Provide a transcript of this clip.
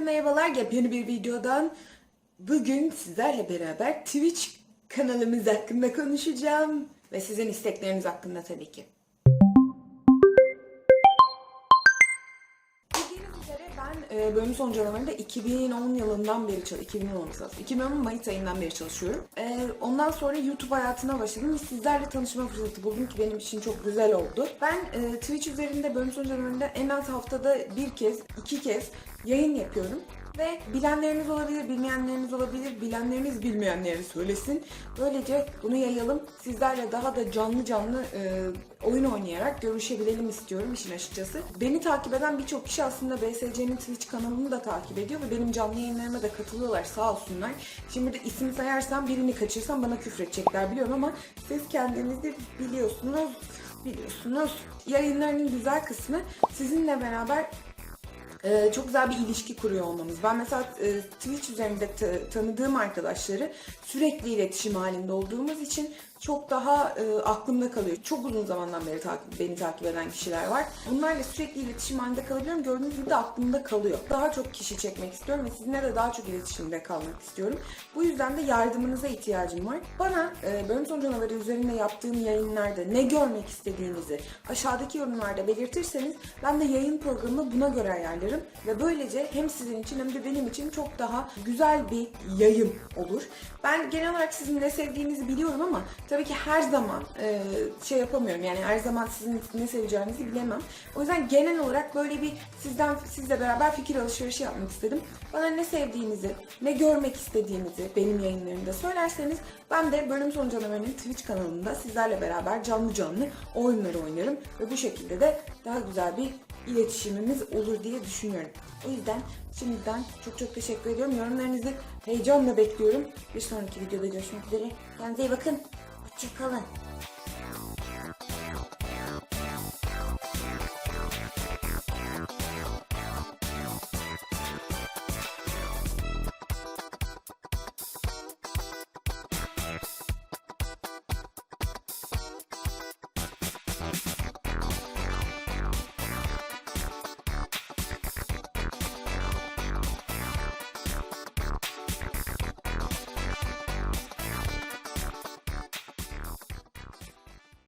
merhabalar. Yepyeni bir videodan bugün sizlerle beraber Twitch kanalımız hakkında konuşacağım. Ve sizin istekleriniz hakkında tabii ki. E, bölüm sonuçlarında 2010 yılından beri çalışıyorum. 2010 olması lazım. 2010 Mayıs ayından beri çalışıyorum. E, ondan sonra YouTube hayatına başladım sizlerle tanışma fırsatı buldum ki benim için çok güzel oldu. Ben e, Twitch üzerinde bölüm sonuçlarında en az haftada bir kez, iki kez yayın yapıyorum. Ve bilenleriniz olabilir, bilmeyenleriniz olabilir, bilenleriniz bilmeyenleri söylesin. Böylece bunu yayalım. Sizlerle daha da canlı canlı e, oyun oynayarak görüşebilelim istiyorum işin açıkçası. Beni takip eden birçok kişi aslında BSC'nin Twitch kanalını da takip ediyor ve benim canlı yayınlarıma da katılıyorlar sağ olsunlar. Şimdi de isim sayarsam birini kaçırsam bana küfredecekler biliyorum ama siz kendiniz de biliyorsunuz biliyorsunuz. Yayınlarının güzel kısmı sizinle beraber ee, çok güzel bir ilişki kuruyor olmamız. Ben mesela e, Twitch üzerinde ta- tanıdığım arkadaşları sürekli iletişim halinde olduğumuz için çok daha e, aklımda kalıyor. Çok uzun zamandan beri takip, beni takip eden kişiler var. Bunlarla sürekli iletişim halinde kalabiliyorum. Gördüğünüz gibi de aklımda kalıyor. Daha çok kişi çekmek istiyorum ve sizinle de daha çok iletişimde kalmak istiyorum. Bu yüzden de yardımınıza ihtiyacım var. Bana e, bölüm sonu canavarı üzerinde yaptığım yayınlarda ne görmek istediğinizi aşağıdaki yorumlarda belirtirseniz ben de yayın programını buna göre ayarlarım ve böylece hem sizin için hem de benim için çok daha güzel bir yayın olur. Ben genel olarak sizin ne sevdiğinizi biliyorum ama ki her zaman e, şey yapamıyorum yani her zaman sizin ne seveceğinizi bilemem. O yüzden genel olarak böyle bir sizden sizle beraber fikir alışverişi yapmak istedim. Bana ne sevdiğinizi, ne görmek istediğinizi benim yayınlarımda söylerseniz ben de Bölüm Sonu Canavarı'nın Twitch kanalında sizlerle beraber canlı canlı oyunları oynarım ve bu şekilde de daha güzel bir iletişimimiz olur diye düşünüyorum. O yüzden şimdiden çok çok teşekkür ediyorum. Yorumlarınızı heyecanla bekliyorum. Bir sonraki videoda görüşmek üzere. Kendinize iyi bakın. Hoşçakalın.